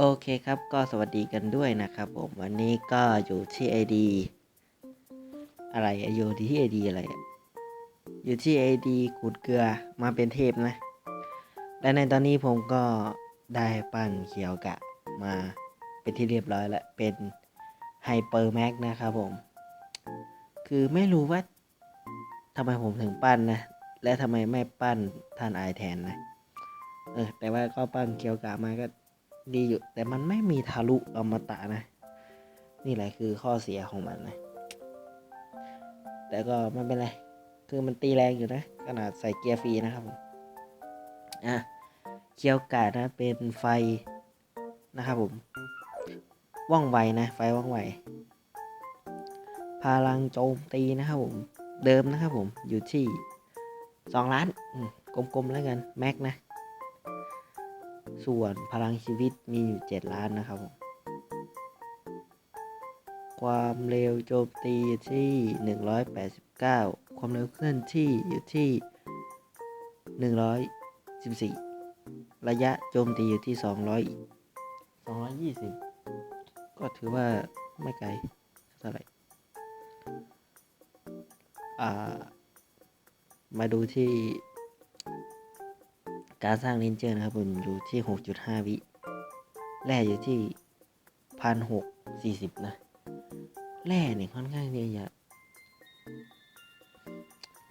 โอเคครับก็สวัสดีกันด้วยนะครับผมวันนี้ก็อยู่ที่ ID อะไรอยู่ที่ ID อะไร อยู่ที่ ID ขูดเกลือมาเป็นเทพนะ และในตอนนี้ผมก็ได้ปั้นเขียวกะมาเป็นที่เรียบร้อยแล้ว เป็นไฮเปอร์แม็กนะครับผม คือไม่รู้ว่าทำไมผมถึงปั้นนะ และทำไมไม่ปั้นท่านไอายแทนนะ เออแต่ว่าก็ปั้นเขียวกะมาก็ ดีอยู่ แต่มันไม่มีทะลุอมตะนะ นี่แหละคือข้อเสียของมันนะ แต่ก็ไม่เป็นไร คือมันตีแรงอยู่นะ ขนาดใส่เกียร์ฟรีนะครับผมอะเคียวกาดนะเป็นไฟนะครับผมว่องไวนะไฟว่องไวพลังโจมตีนะครับผม เดิมนะครับผมอยู่ที่สองล้านกลมๆแล้วกัน แม็กนะ ส่วนพลังชีวิตมีอยู่ 7 ล้านนะครับผมความเร็วโจมตีอยู่ที่ 189 ความเร็วเคลื่อนที่อยู่ที่ 114 ระยะโจมตีอยู่ที่ 200 220 ก็ถือว่าไม่ไกลเท่าไหร่มาดูที่ การสร้างเลนเจอร์นะครับผมอยู่ที่ 6.5 วิแร่อยู่ที่พันหกสี่สิบนะ แร่เนี่ยค่อนข้างที่จะ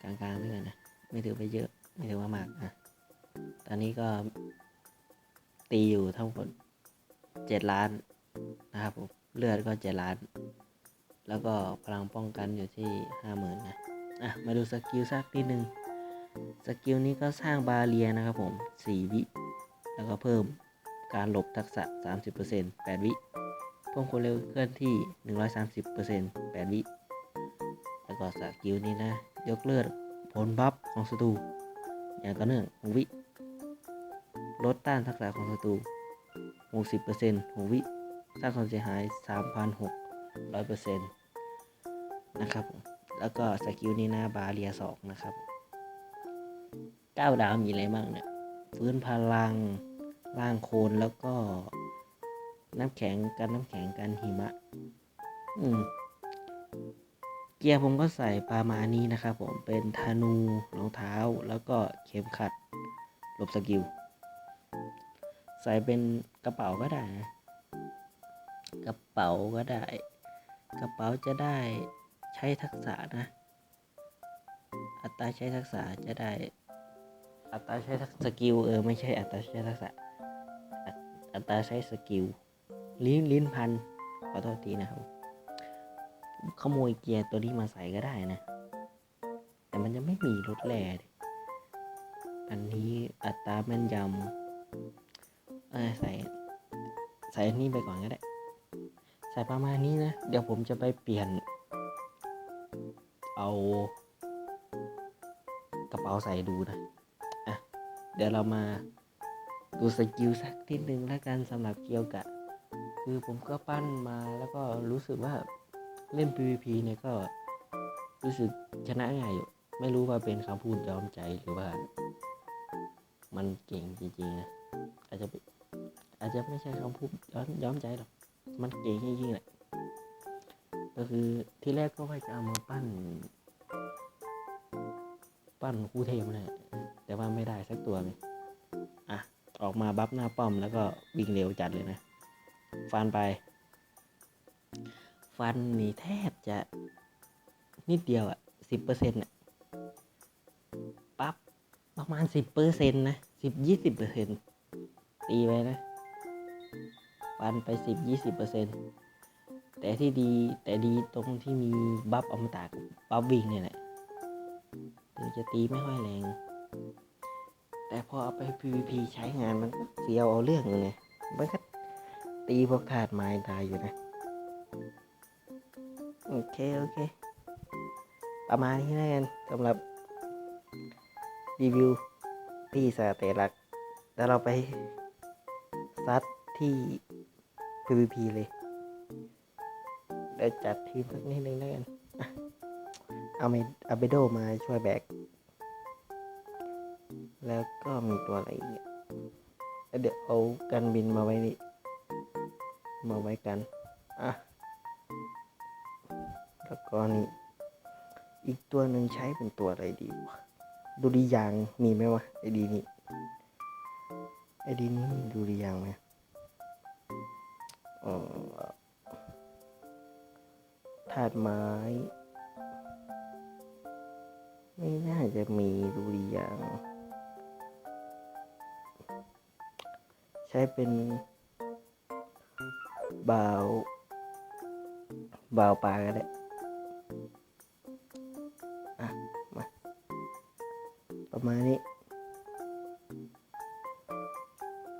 กลางๆด้วยกันนะ ไม่ถือว่าเยอะ ไม่ถือว่ามากนะ ตอนนี้ก็ตีอยู่ทั้งหมดเจ็ดล้านนะครับผม เลือดก็เจ็ดล้าน แล้วก็พลังป้องกันอยู่ที่ห้าหมื่นนะ อะ มาดูสกิลสักนิดนึง สกิลนี้ก็สร้างบาเรียนะครับผม 4 วิ แล้วก็เพิ่มการหลบทักษะ 30% 8 วิ เพิ่มความเร็วเคลื่อนที่ 130% 8 วิ แล้วก็สกิลนี้นะ ยกเลิกผลบัฟของศัตรูอย่างต่อเนื่อง6วิ ลดต้านทักษะของศัตรู60% 6 วิสร้างความเสียหาย 3,600%นะครับผมแล้วก็สกิลนี้นะบาเรีย2นะครับ เก้าดาวมีอะไรบ้างเนี่ยฟื้นพลังล่างโคลนแล้วก็ น้ำแข็งกันน้ำแข็งกันหิมะ อืม เกียร์ผมก็ใส่ประมาณนี้นะครับผมเป็นธนูรองเท้าแล้วก็เข็มขัดหลบสกิล ใส่เป็นกระเป๋าก็ได้นะกระเป๋าก็ได้ กระเป๋าจะได้ใช้ทักษะนะ อัตราใช้ทักษะจะได้ อัตราใช้สกิลเออไม่ใช่อัตราใช้ทักษะอัตตราใช้สกิลลิ้นลิ้นพันขอโทษทีนะครับ ขโมยเกียร์ตัวนี้มาใส่ก็ได้นะ แต่มันจะไม่มีรถแร่อันนี้อัตราแม่นยำเออใส่ใส่อันนี้ไปก่อนก็ได้ ใส่ประมาณนี้นะ เดี๋ยวผมจะไปเปลี่ยน เอา กระเป๋าใส่ดูนะ เดี๋ยวเรามาดูสกิลสักนิดนึงแล้วกันสำหรับเกียวกะ คือผมก็ปั้นมาแล้วก็รู้สึกว่าเล่น PVP เนี่ยก็รู้สึกชนะง่ายอยู่ ไม่รู้ว่าเป็นคำพูดย้อมใจหรือว่า มันเก่งจริงๆนะอาจจะอาจจะไม่ใช่คำพูดย้อมย้อมใจหรอกมันเก่งจริงๆแหละก็คือที่แรกก็ว่าจะเอามาปั้น ปั้นคู่เทพนะ แต่ว่าไม่ได้สักตัวเลยอะ ออกมาบัฟหน้าป้อมแล้วก็วิ่งเร็วจัดเลยนะ ฟันไป ฟันนี่แทบจะนิดเดียวอะสิบเปอร์เซ็นต์อะปั๊บประมาณสิบเปอร์เซ็นต์นะสิบยี่สิบเปอร์เซ็นต์ตีไปนะ ฟันไปสิบยี่สิบเปอร์เซ็นต์แต่ที่ดีแต่ดีตรงที่มีบัฟอมตะกับบัฟวิ่งเนี่ยแหละถึงจะตีไม่ค่อยแรง แต่พอเอาไป PVP ใช้งานมันก็เสียวเอาเรื่องเลยไงมันก็ตีพวกถาดไม้ตายอยู่นะ โอเค โอเค ประมาณนี้แล้วกันสำหรับรีวิวที่สาเตลัก แล้วเราไปซัดที่ PVP เลยเดี๋ยวจัดทีมสักนิดนึงแล้วกัน เอาเมอาเบโดมาช่วยแบก แล้วก็มีตัวอะไรอีกเนี่ยเดี๋ยวเอากันบินมาไว้นี่มาไว้กัน อะ แล้วก็นี่อีกตัวหนึ่งใช้เป็นตัวอะไรดีวะดูดียางมีไหมวะไอดีนี้ไอดีนี้มีดูดียางไหมเออถาดไม้ ไม่น่าจะมีดูดียาง ช้เป็นบาวบาวปลาก็ได้อะมาประมาณนี้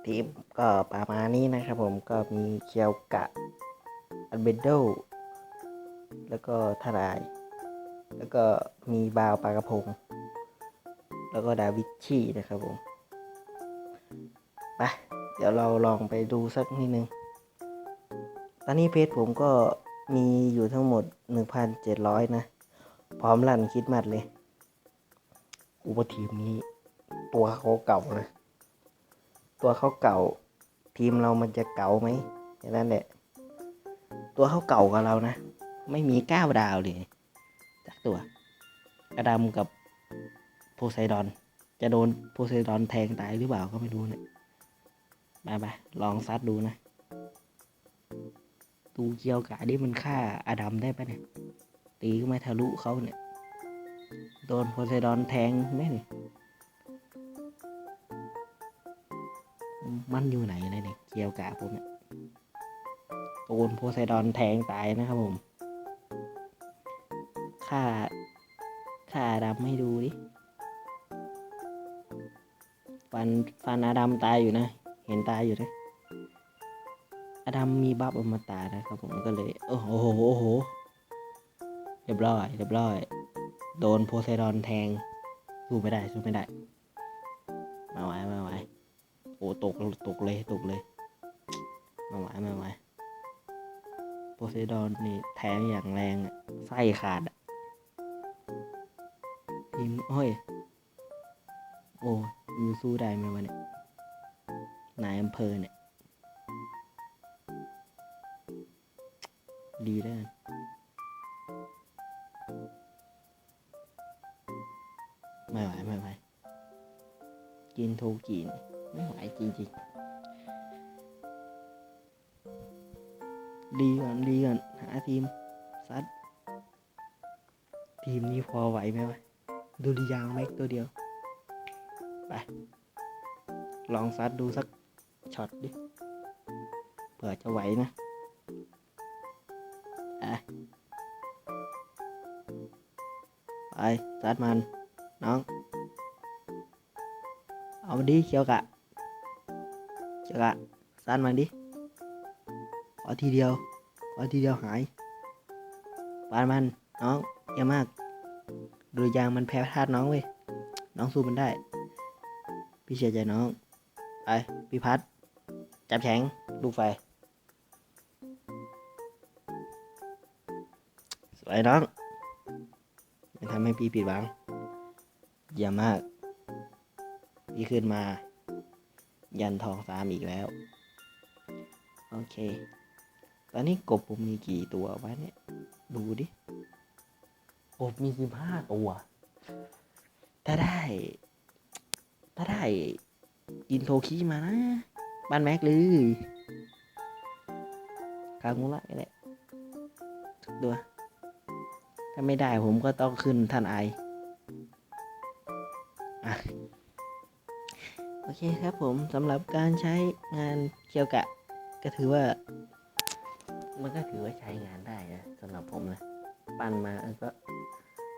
ทีมก็ประมาณนี้นะครับผมก็มีเคียวกะ อันเบนโดแล้วก็ทาราย แล้วก็มีบาวปลากระพง แล้วก็ดาวิชชีนะครับผม ไป เดี๋ยวเราลองไปดูสักนิดนึง ตอนนี้เพจผมก็มีอยู่ทั้งหมด 1,700 นะ พร้อมลั่นคิดมัดเลย อุปทีมนี้ ตัวเขาเก่านะ ตัวเขาเก่า ทีมเรามันจะเก่าไหมแค่นั้นแหละ ตัวเขาเก่ากว่าเรานะ ไม่มีก้าวดาวเลยจากตัวอดัมกับโพไซดอน จะโดนโพไซดอนแทงตายหรือเปล่าก็ไม่รู้เนี่ย ไปไปลองซัดดูนะ ตูเกียวกะนี่มันฆ่าอดัมได้ปะเนี่ย ตีก็ไม่ทะลุเขาเนี่ย โดนโพไซดอนแทงไหมเนี่ยมันอยู่ไหนเลยเนี่ย เกียวกะผมเนี่ยโดนโพไซดอนแทงตายนะครับผมฆ่าฆ่าอดัมให้ดูดิ ฟัน ฟันอดัมตายอยู่นะ เห็นตายอยู่นะอดัมมีบัฟอมตะนะครับผมก็เลย โอ้โหโอ้โหเรียบร้อยเรียบร้อย โดนโพไซดอนแทงสู้ไม่ได้สู้ไม่ได้ มาไหวมาไหวโอ้ตกตกเลยตกเลย มาไหวมาไหวโพไซดอนนี่แทงอย่างแรงอะไส้ขาดอะทีมโอ้ยโอ้ยูสู้ได้ไหมวะเนี่ย นายอำเภอเนี่ย ดีได้วไม่ไหวไม่ไหวกินโทกินไม่ไหวจริงๆ ดีก่อนดีก่อนหาทีมซัด ทีมนี้พอไหวไหมวะดูดียางแม็กตัวเดียว ไป ลองซัดดูสัก ช็อตดิเผื่อจะไหวนะอะไปซัดมันน้อง เอามาดิเคียวกะเคียวกะซัดมันดิขอทีเดียวขอทีเดียวหายปานมันน้องเยี่ยมมากดูยางมันแพ้ธาตุน้องเว้ยน้องสู้มันได้ พี่เชื่อใจน้อง ไปพี่พัด จับแข็งลูกไฟ สวยน้องไม่ทำให้พี่ผิดหวังเยี่ยมมาก พี่ขึ้นมา ยันทองสามอีกแล้ว โอเค ตอนนี้กบผมมีกี่ตัววะเนี่ย ดูดิ กบมีสิบห้าตัว ถ้าได้ ถ้าได้กินโทคีมานะ บ้านแม็กเลยคางูละนี่แหละทุกตัว ถ้าไม่ได้ผมก็ต้องขึ้นท่านไออะโอเคครับผมสำหรับการใช้งานเกี่ยวกับก็ถือว่า มันก็ถือว่าใช้งานได้นะสำหรับผมนะปั้นมาก็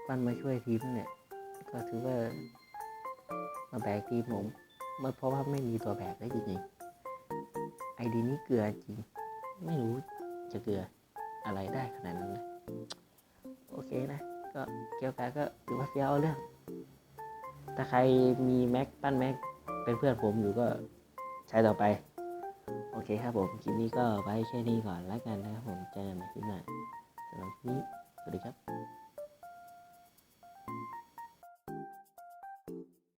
ปั้นมาช่วยทีมเนี่ย ก็ถือว่ามาแบกทีมผมมันเพราะว่าไม่มีตัวแบกได้จริงๆ ไอดีนี้เกลือจริง ไม่รู้จะเกลืออะไรได้ขนาดนั้นนะโอเคนะ ก็เกียวกับก็ถือว่าเฟี้ยวเอาเรื่อง ถ้าใครมีแม็กปั้นแม็กเป็นเพื่อนผมอยู่ก็ใช้ต่อไป โอเคครับผม คลิปนี้ก็ไว้แค่นี้ก่อนแล้วกันนะครับผม เจอกันใหม่คลิปหน้าสำหรับคลิปนี้ สวัสดีครับ